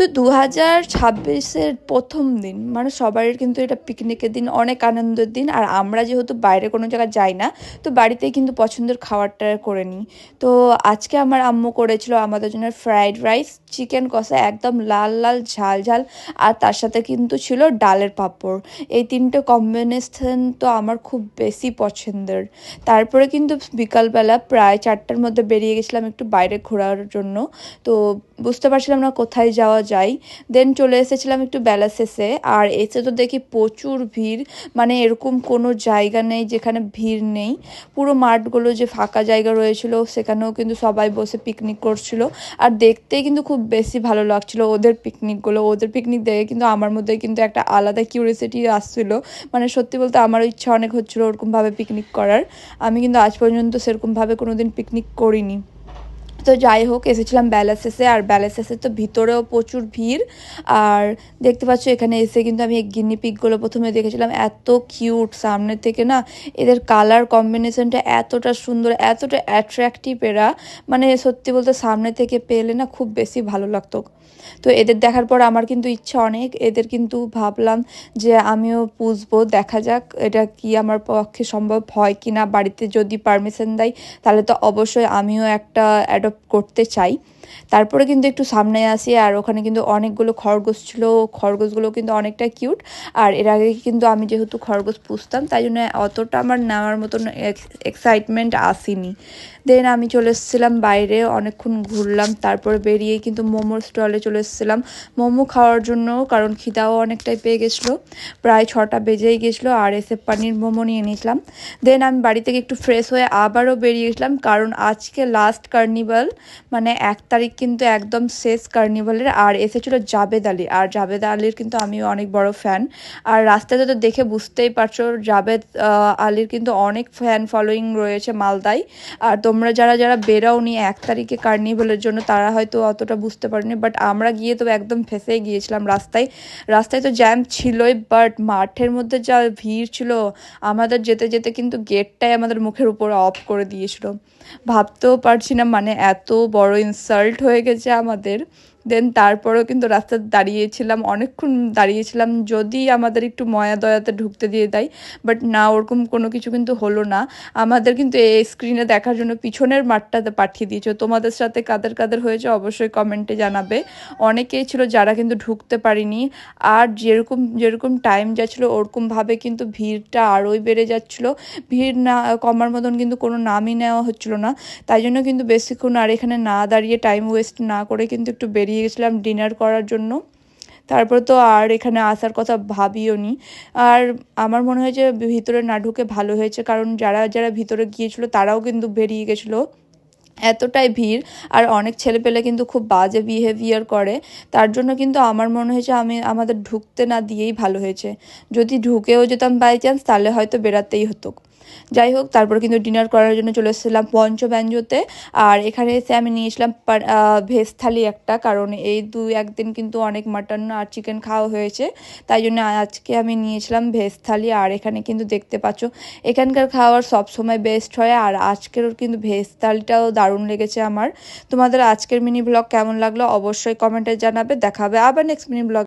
তো দু হাজার ছাব্বিশের প্রথম দিন মানে সবারই কিন্তু এটা পিকনিকের দিন, অনেক আনন্দের দিন। আর আমরা যেহেতু বাইরে কোনো জায়গায় যাই না, তো বাড়িতেই কিন্তু পছন্দের খাবারটা করে নিই। তো আজকে আমার আম্মু করেছিল আমাদের জন্য ফ্রাইড রাইস চিকেন কষা, একদম লাল লাল, ঝাল ঝাল। আর তার সাথে কিন্তু ছিল ডালের পাঁপড়। এই তিনটে কম্বিনেশন তো আমার খুব বেশি পছন্দের। তারপরে কিন্তু বিকালবেলা প্রায় চারটার মধ্যে বেরিয়ে গেছিলাম একটু বাইরে ঘোরার জন্য। তো বুঝতে পারছিলাম না কোথায় যাওয়া যাই। দেন চলে এসেছিলাম একটু বেলা শেষে আর এসে তো দেখি প্রচুর ভিড়। মানে এরকম কোনো জায়গা নেই যেখানে ভিড় নেই। পুরো মাঠগুলো যে ফাঁকা জায়গা রয়েছিল, সেখানেও কিন্তু সবাই বসে পিকনিক করছিল। আর দেখতে কিন্তু খুব বেশি ভালো লাগছিল ওদের পিকনিকগুলো ওদের পিকনিক দেখে কিন্তু আমার মধ্যে কিন্তু একটা আলাদা কিউরিয়াসিটি আসছিল। মানে সত্যি বলতে আমারও ইচ্ছা অনেক হচ্ছিল ওরকমভাবে পিকনিক করার। আমি কিন্তু আজ পর্যন্ত সেরকমভাবে কোনো দিন পিকনিক করিনি। তো যাই হোক, এসেছিলাম ব্যালাসেসে আর ব্যালাসেসে তো ভিতরেও প্রচুর ভিড়। আর দেখতে পাচ্ছ, এখানে এসে কিন্তু আমি গিনি পিকগুলো প্রথমে দেখেছিলাম, এত কিউট সামনে থেকে না, এদের কালার কম্বিনেশনটা এতটা সুন্দর, এতটা অ্যাট্রাকটিভ এরা। মানে সত্যি বলতে সামনে থেকে পেলে না খুব বেশি ভালো লাগতো। তো এদের দেখার পর আমার কিন্তু ইচ্ছা অনেক। এদের কিন্তু ভাবলাম যে আমিও পুষবো, দেখা যাক এটা কি আমার পক্ষে সম্ভব হয় কি না বাড়িতে যদি পারমিশন দেয়, তাহলে তো অবশ্যই আমিও একটা করতে চাই। তারপরে কিন্তু একটু সামনে আসি, আর ওখানে কিন্তু অনেকগুলো খরগোশ ছিল খরগোশগুলো কিন্তু অনেকটা কিউট। আর এর আগে কিন্তু আমি যেহেতু খরগোশ পুষতাম, তাই জন্য অতটা আমার নেওয়ার মতন এক্সাইটমেন্ট আসেনি। দেন আমি চলে এসেছিলাম বাইরে, অনেকক্ষণ ঘুরলাম, তারপরে বেরিয়ে কিন্তু মোমোর স্টলে চলে এসেছিলাম। মোমো খাওয়ার জন্য, কারণ খিদাও অনেকটাই পেয়ে গেছিল। প্রায় ছটা বেজেই গেছিল, আর এসে পানির মোমো নিয়ে নিয়েছিলাম। দেন আমি বাড়ি থেকে একটু ফ্রেশ হয়ে আবারও বেরিয়ে গেছিলাম, কারণ আজকে লাস্ট কার্নিভাল মানে এক তারিখ কিন্তু একদম শেষ কার্নিভালের, আর এসেছিল জাবেদ আলী। আর জাবেদ আলীর কিন্তু আমি অনেক বড় ফ্যান আর রাস্তাতে তো দেখে বুঝতেই পারছ জাবেদ আলীর কিন্তু অনেক ফ্যান ফলোয়িং রয়েছে মালদায়। আর তোমরা যারা যারা বেরাওনি এক তারিখে কার্নিভালের জন্য, তারা হয়তো অতটা বুঝতে পারেনি বাট আমরা গিয়ে তো একদম ফেসে গিয়েছিলাম রাস্তায়। রাস্তায় তো জ্যাম ছিলই বাট মাঠের মধ্যে যা ভিড় ছিল, আমাদের যেতে যেতে কিন্তু গেটটাই আমাদের মুখের উপর অফ করে দিয়েছিল। ভাবতেও পারছি না মানে এত বড় ইনসাল্ট হয়ে গেছে আমাদের। দেন তারপরেও কিন্তু রাস্তায় দাঁড়িয়েছিলাম, অনেকক্ষণ দাঁড়িয়েছিলাম, যদি আমাদের একটু ময়া দয়াতে ঢুকতে দিয়ে দেয় বাট না, ওরকম কোনো কিছু কিন্তু হলো না। আমাদের কিন্তু এই স্ক্রিনে দেখার জন্য পিছনের মাঠটাতে পাঠিয়ে দিয়েছে। তোমাদের সাথে কাদের কাদের হয়েছে অবশ্যই কমেন্টে জানাবে। অনেকেই ছিল যারা কিন্তু ঢুকতে পারিনি, আর যেরকম যেরকম টাইম যাচ্ছিল ওরকমভাবে কিন্তু ভিড়টা আরোই বেড়ে যাচ্ছিল। ভিড় না কমার মতন কিন্তু কোনো নামই নেওয়া হচ্ছিল না। তাই জন্য কিন্তু বেশিক্ষণ আর এখানে না দাঁড়িয়ে টাইম ওয়েস্ট না করে কিন্তু একটু বেরিয়ে বেরিয়ে গেছিলাম ডিনার করার জন্য। তারপর তো আর এখানে আসার কথা ভাবিও নি। আর আমার মনে হয় যে ভিতরে না ঢুকে ভালো হয়েছে, কারণ যারা যারা ভিতরে গিয়েছিল তারাও কিন্তু বেরিয়ে গেছিল। এতটাই ভিড়, আর অনেক ছেলে পেলে কিন্তু খুব বাজে বিহেভিয়ার করে। তার জন্য কিন্তু আমার মনে হয়েছে আমি, আমাদের ঢুকতে না দিয়েই ভালো হয়েছে। যদি ঢুকেও যেতাম বাই চান্স তাহলে হয়তো বেরাতেই হতো। যাই হোক তারপর কিন্তু ডিনার করার জন্য চলে এসেছিলাম পঞ্চব্যঞ্জতে। আর এখানে এসে আমি নিয়েছিলাম ভেজ থালি একটা, কারণ এই দু, একদিন কিন্তু অনেক মাটন আর চিকেন খাওয়া হয়েছে। তাই জন্য আজকে আমি নিয়েছিলাম ভেজ থালি। আর এখানে কিন্তু দেখতে পাচ্ছ, এখানকার খাওয়ার সব সময় বেস্ট হয়। আর আজকের কিন্তু ভেজ থালিটাও দারুণ লেগেছে আমার। তোমাদের আজকের মিনি ব্লগ কেমন লাগল? অবশ্যই কমেন্টে জানাবে। দেখাবে আবার নেক্সট মিনি ব্লগ